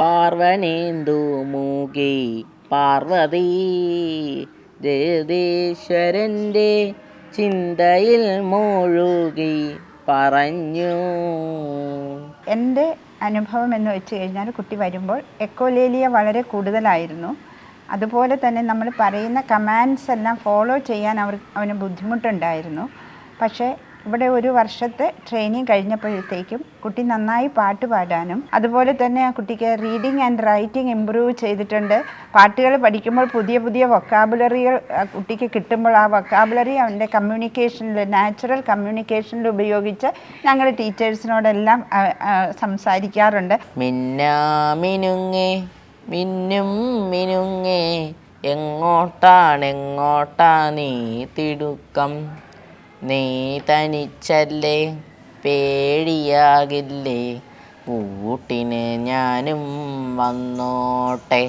പാർവനേന്ദു മൂകി. പാർവതി ജഗദീശ്വരന്റെ ചിന്തയിൽ മുഴുകി പറഞ്ഞു. എന്റെ അനുഭവം എന്ന് വെച്ച് കഴിഞ്ഞാൽ കുട്ടി വരുമ്പോൾ എക്കോലേലിയ വളരെ കൂടുതലായിരുന്നു. അതുപോലെ തന്നെ നമ്മൾ പറയുന്ന കമാൻഡ്സ് എല്ലാം ഫോളോ ചെയ്യാൻ അവർ അവന് ബുദ്ധിമുട്ടുണ്ടായിരുന്നു. പക്ഷേ ഇവിടെ ഒരു വർഷത്തെ ട്രെയിനിങ് കഴിഞ്ഞപ്പോഴത്തേക്കും കുട്ടി നന്നായി പാട്ട് പാടാനും അതുപോലെ തന്നെ ആ കുട്ടിക്ക് റീഡിങ് ആൻഡ് റൈറ്റിംഗ് ഇമ്പ്രൂവ് ചെയ്തിട്ടുണ്ട്. പാട്ടുകൾ പഠിക്കുമ്പോൾ പുതിയ പുതിയ വൊക്കാബുലറികൾ കുട്ടിക്ക് കിട്ടുമ്പോൾ ആ വൊക്കാബുലറി അവന്റെ കമ്മ്യൂണിക്കേഷനിൽ നാച്ചുറൽ കമ്മ്യൂണിക്കേഷനിൽ ഉപയോഗിച്ച് ഞങ്ങൾ ടീച്ചേഴ്സിനോടെല്ലാം സംസാരിക്കാറുണ്ട്. മിന്നാമിനുങ്ങേ മിന്നും എങ്ങോട്ടാണെങ്ങോട്ടാ നീ തിടുക്കം? നീ തനിച്ചല്ലേ? പേടിയാകില്ലേ? കൂട്ടിന് ഞാനും വന്നോട്ടെ.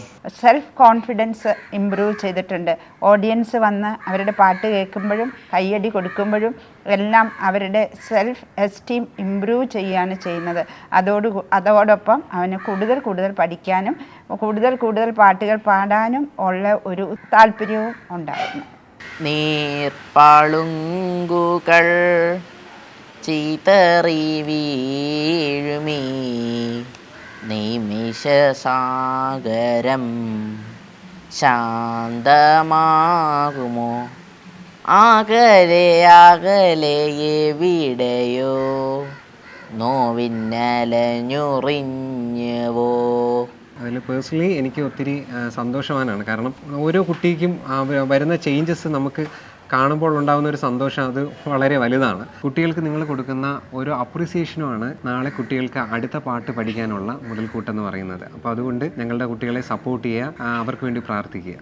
സെൽഫ് കോൺഫിഡൻസ് ഇമ്പ്രൂവ് ചെയ്തിട്ടുണ്ട്. ഓഡിയൻസ് വന്ന് അവരുടെ പാട്ട് കേൾക്കുമ്പോഴും കയ്യടി കൊടുക്കുമ്പോഴും എല്ലാം അവരുടെ സെൽഫ് എസ്റ്റീം ഇമ്പ്രൂവ് ചെയ്യുകയാണ് ചെയ്യുന്നത്. അതോട് അതോടൊപ്പം അവന് കൂടുതൽ കൂടുതൽ പഠിക്കാനും കൂടുതൽ കൂടുതൽ പാട്ടുകൾ പാടാനും ഉള്ള ഒരു താല്പര്യവും ഉണ്ടായിരുന്നു നീർപ്പാളുങ്കുകൾ ചീത്തറി വീഴുമീ നിമിഷസാഗരം ശാന്തമാകുമോ? അകലെ അകലെ എവിടെയോ നോവിന്നലഞ്ഞുറിഞ്ഞുവോ? അതിൽ പേഴ്സണലി എനിക്ക് ഒത്തിരി സന്തോഷവാനാണ്. കാരണം ഓരോ കുട്ടിക്കും വരുന്ന ചേഞ്ചസ് നമുക്ക് കാണുമ്പോൾ ഉണ്ടാകുന്ന ഒരു സന്തോഷം അത് വളരെ വലുതാണ്. കുട്ടികൾക്ക് നിങ്ങൾ കൊടുക്കുന്ന ഓരോ അപ്രിസിയേഷനുമാണ് നാളെ കുട്ടികൾക്ക് അടുത്ത പാട്ട് പഠിക്കാനുള്ള മുതൽക്കൂട്ടെന്ന് പറയുന്നത്. അപ്പോൾ അതുകൊണ്ട് ഞങ്ങളുടെ കുട്ടികളെ സപ്പോർട്ട് ചെയ്യുക അവർക്ക് വേണ്ടി പ്രാർത്ഥിക്കുക.